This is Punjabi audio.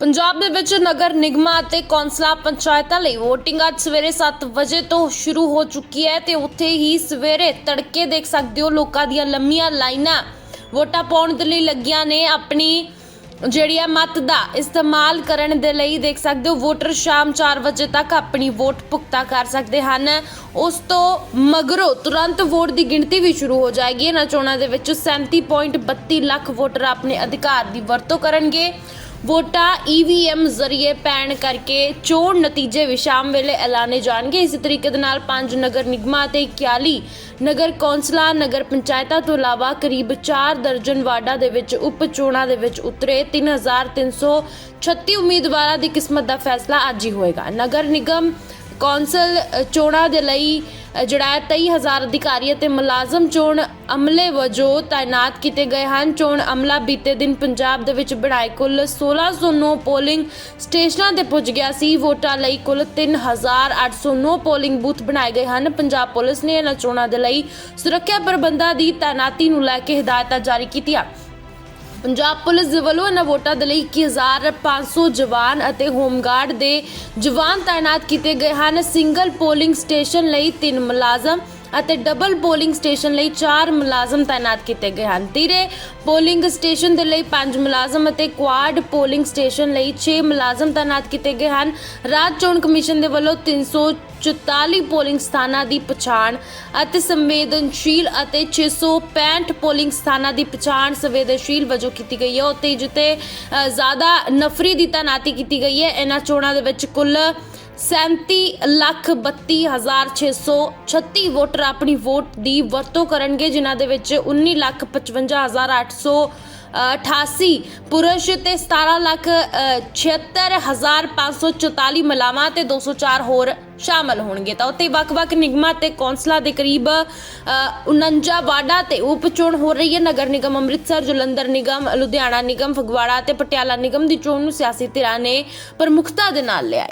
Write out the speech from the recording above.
ਪੰਜਾਬ ਦੇ ਵਿੱਚ ਨਗਰ ਨਿਗਮਾਂ ਅਤੇ ਕੌਂਸਲਾਂ ਪੰਚਾਇਤਾਂ ਲਈ VOTING ਅੱਜ ਸਵੇਰੇ 7 ਵਜੇ ਤੋਂ ਸ਼ੁਰੂ ਹੋ ਚੁੱਕੀ ਹੈ ਤੇ ਉੱਥੇ ਹੀ ਸਵੇਰੇ ਤੜਕੇ ਦੇਖ ਸਕਦੇ ਹੋ ਲੋਕਾਂ ਦੀਆਂ ਲੰਮੀਆਂ ਲਾਈਨਾਂ ਵੋਟਾਂ ਪਾਉਣ ਦੇ ਲਈ ਲੱਗੀਆਂ ਨੇ। ਆਪਣੀ ਜਿਹੜੀ ਹੈ ਮਤ ਦਾ ਇਸਤੇਮਾਲ ਕਰਨ ਦੇ ਲਈ ਦੇਖ ਸਕਦੇ ਹੋ ਵੋਟਰ ਸ਼ਾਮ 4 ਵਜੇ ਤੱਕ ਆਪਣੀ ਵੋਟ ਭੁਗਤਾ ਕਰ ਸਕਦੇ ਹਨ। ਉਸ ਤੋਂ ਮਗਰੋਂ ਤੁਰੰਤ ਵੋਟ ਦੀ ਗਿਣਤੀ ਵੀ ਸ਼ੁਰੂ ਹੋ ਜਾਏਗੀ। ਇਹਨਾਂ ਚੋਣਾਂ ਦੇ ਵਿੱਚ 37.32 ਲੱਖ ਵੋਟਰ ਆਪਣੇ ਅਧਿਕਾਰ ਦੀ ਵਰਤੋਂ ਕਰਨਗੇ। ਵੋਟਾਂ ਈਵੀਐਮ ਜ਼ਰੀਏ ਪੈਣ ਕਰਕੇ ਚੋਣ ਨਤੀਜੇ ਵੀ ਸ਼ਾਮ ਵੇਲੇ ਐਲਾਨੇ ਜਾਣਗੇ। ਇਸੇ ਤਰੀਕੇ ਦੇ ਨਾਲ ਪੰਜ ਨਗਰ ਨਿਗਮਾਂ ਅਤੇ 41 ਨਗਰ ਕੌਂਸਲਾਂ, ਨਗਰ ਪੰਚਾਇਤਾਂ ਤੋਂ ਇਲਾਵਾ ਕਰੀਬ 4 ਦਰਜਨ ਵਾਰਡਾਂ ਦੇ ਵਿੱਚ ਉਪ ਚੋਣਾਂ ਦੇ ਵਿੱਚ ਉਤਰੇ। 3336 ਉਮੀਦਵਾਰਾਂ ਦੀ ਕਿਸਮਤ ਦਾ ਫੈਸਲਾ ਅੱਜ ਹੀ ਹੋਏਗਾ। ਨਗਰ ਨਿਗਮ ਕੌਂਸਲ ਚੋਣਾਂ ਦੇ ਲਈ ਜਿਹੜਾ ਹੈ 23000 ਅਧਿਕਾਰੀ ਅਤੇ ਮੁਲਾਜ਼ਮ ਚੋਣ ਅਮਲੇ ਵਜੋਂ ਤਾਇਨਾਤ ਕੀਤੇ ਗਏ ਹਨ। ਚੋਣ ਅਮਲਾ ਬੀਤੇ ਦਿਨ ਪੰਜਾਬ ਦੇ ਵਿੱਚ ਬਣਾਏ ਕੁੱਲ 1609 ਪੋਲਿੰਗ ਸਟੇਸ਼ਨਾਂ ਤੇ ਪੁੱਜ ਗਿਆ ਸੀ। ਵੋਟਾਂ ਲਈ ਕੁੱਲ 3809 ਪੋਲਿੰਗ ਬੂਥ ਬਣਾਏ ਗਏ ਹਨ। ਪੰਜਾਬ ਪੁਲਿਸ ਨੇ ਇਹਨਾਂ ਚੋਣਾਂ ਦੇ ਲਈ ਸੁਰੱਖਿਆ ਪ੍ਰਬੰਧਾਂ ਦੀ ਤਾਇਨਾਤੀ ਨੂੰ ਲੈ ਕੇ ਹਦਾਇਤਾਂ ਜਾਰੀ ਕੀਤੀਆਂ। ਪੰਜਾਬ ਪੁਲਿਸ ਦੇ ਵੱਲੋਂ ਇਹਨਾਂ ਵੋਟਾਂ ਦੇ ਲਈ 1500 ਜਵਾਨ ਅਤੇ ਹੋਮਗਾਰਡ ਦੇ ਜਵਾਨ ਤਾਇਨਾਤ ਕੀਤੇ ਗਏ ਹਨ। ਸਿੰਗਲ ਪੋਲਿੰਗ ਸਟੇਸ਼ਨ ਲਈ 3 ਮੁਲਾਜ਼ਮ ਅਤੇ ਡਬਲ ਪੋਲਿੰਗ ਸਟੇਸ਼ਨ ਲਈ 4 ਮੁਲਾਜ਼ਮ ਤਾਇਨਾਤ ਕੀਤੇ ਗਏ ਹਨ। ਤੀਰੇ ਪੋਲਿੰਗ ਸਟੇਸ਼ਨ ਦੇ ਲਈ 5 ਮੁਲਾਜ਼ਮ ਅਤੇ ਕੁਆਡ ਪੋਲਿੰਗ ਸਟੇਸ਼ਨ ਲਈ 6 ਮੁਲਾਜ਼ਮ ਤਾਇਨਾਤ ਕੀਤੇ ਗਏ ਹਨ। ਰਾਜ ਚੋਣ ਕਮਿਸ਼ਨ ਦੇ ਵੱਲੋਂ 344 ਪੋਲਿੰਗ ਸਥਾਨਾਂ ਦੀ ਪਛਾਣ ਅਤੇ ਸੰਵੇਦਨਸ਼ੀਲ ਅਤੇ 665 ਪੋਲਿੰਗ ਸਥਾਨਾਂ ਦੀ ਪਛਾਣ ਸੰਵੇਦਨਸ਼ੀਲ ਵਜੋਂ ਕੀਤੀ ਗਈ ਹੈ। ਉੱਤੇ ਜਿੱਤੇ ਜ਼ਿਆਦਾ ਨਫਰੀ ਦੀ ਤਾਇਨਾਤੀ ਕੀਤੀ ਗਈ ਹੈ। ਇਹਨਾਂ ਚੋਣਾਂ ਦੇ ਵਿੱਚ ਕੁੱਲ 37 ਲੱਖ 32 ਹਜ਼ਾਰ 636 ਵੋਟਰ ਆਪਣੀ ਵੋਟ ਦੀ ਵਰਤੋਂ ਕਰਨਗੇ ਜਿਨ੍ਹਾਂ ਦੇ ਵਿੱਚ 19 ਲੱਖ 55 ਹਜ਼ਾਰ 800 88 ਪੁਰਸ਼ ਤੇ 17 ਲੱਖ 76 ਹਜ਼ਾਰ 544 ਮਹਿਲਾਵਾਂ ਤੇ 204 ਹੋਰ ਸ਼ਾਮਲ ਹੋਣਗੇ। ਤਾਂ ਉੱਥੇ ਵੱਖ-ਵੱਖ ਨਿਗਮਾਂ ਤੇ ਕੌਂਸਲਾਂ ਦੇ ਕਰੀਬ ਅ, 49 ਵਾਰਡਾਂ ਤੇ ਉਪ ਚੋਣ ਹੋ ਰਹੀ ਹੈ। ਨਗਰ ਨਿਗਮ ਅੰਮ੍ਰਿਤਸਰ ਜਲੰਧਰ ਨਿਗਮ ਲੁਧਿਆਣਾ ਨਿਗਮ ਫਗਵਾੜਾ ਤੇ ਪਟਿਆਲਾ ਨਿਗਮ ਦੀ ਚੋਣ ਨੂੰ ਸਿਆਸੀ ਧਿਰਾਂ ਨੇ ਪ੍ਰਮੁਖਤਾ ਦੇ ਨਾਲ ਲਿਆ